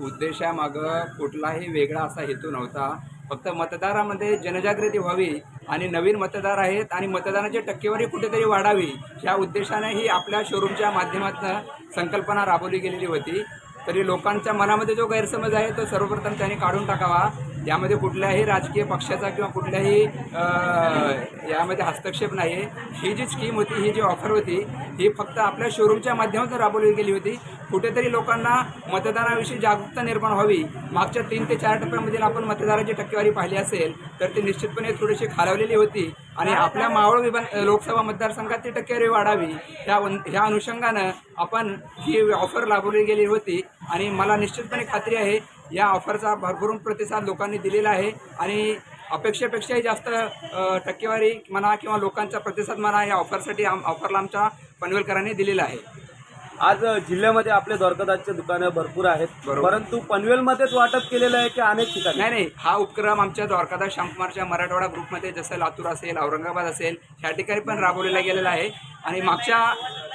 उद्देशामागं कुठलाही वेगळा असा हेतू नव्हता. फक्त मतदारामध्ये जनजागृती व्हावी आणि नवीन मतदार आहेत आणि मतदानाची टक्केवारी कुठेतरी वाढावी या उद्देशाने ही आपल्या शोरूमच्या माध्यमातून संकल्पना राबवली गेलेली होती. तरी लोकांच्या मनामध्ये जो गैरसमज आहे तो सर्वप्रथम त्यांनी काढून टाकावा. यामध्ये कुठल्याही राजकीय पक्षाचा किंवा कुठल्याही यामध्ये हस्तक्षेप नाही आहे. ही जी स्कीम होती ही जी ऑफर होती ही फक्त आपल्या शोरूमच्या माध्यमातून राबवली गेली होती. कुठेतरी लोकांना मतदानाविषयी जागरूकता निर्माण व्हावी. मागच्या तीन ते चार टप्प्यामधील आपण मतदाराची टक्केवारी पाहिली असेल तर ती निश्चितपणे थोडीशी खालावलेली होती. आणि आपल्या मावळ विभाग लोकसभा मतदारसंघात ती टक्केवारी वाढावी. ह्या ह्या अनुषंगानं आपण ही ऑफर राबवली गेली होती. आणि मला निश्चितपणे खात्री आहे या ऑफरचा भरभरून प्रतिसाद लोकांनी दिलेला आहे आणि अपेक्षेपेक्षाही जास्त टक्केवारी म्हणा किंवा लोकांचा प्रतिसाद म्हणा या ऑफरसाठी आम ऑफरला आमच्या पनवेलकरांनी दिलेला आहे. आज जिल्ह्यामध्ये आपले द्वारकादासचे दुकानं भरपूर आहेत. परंतु पनवेलमध्येच वाटप केलेलं आहे की अनेक ठिकाणी? नाही नाही. हा उपक्रम आमच्या द्वारकादास श्यामकुमारच्या मराठवाडा ग्रुपमध्ये जसं लातूर असेल औरंगाबाद असेल ह्या ठिकाणी पण राबवलेला गेलेला आहे. आणि मागच्या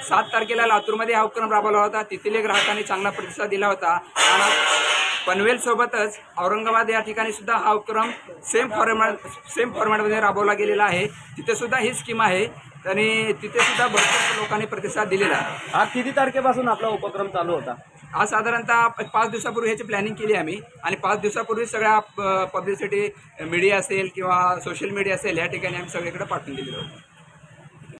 सात तारखेला लातूरमध्ये हा उपक्रम राबवला होता. तिथील ग्राहकांनी चांगला प्रतिसाद दिला होता. आणि पनवेल सोबतच औरंगाबाद या ठिकाणी सुद्धा हा उपक्रम सेम फॉर्मॅट सेम फॉर्मॅटमध्ये राबवला गेलेला आहे. तिथे सुद्धा ही स्कीम आहे आणि तिथे सुद्धा भरपूर लोकांनी प्रतिसाद दिलेला आहे. हा किती तारखेपासून आपला उपक्रम चालू होता? आज साधारणतः पाच दिवसापूर्वी ह्याची प्लॅनिंग केली आम्ही. आणि पाच दिवसापूर्वी सगळ्या पब्लिसिटी मीडिया असेल किंवा सोशल मीडिया असेल या ठिकाणी आम्ही सगळीकडे पाठवून दिलेलं होतं.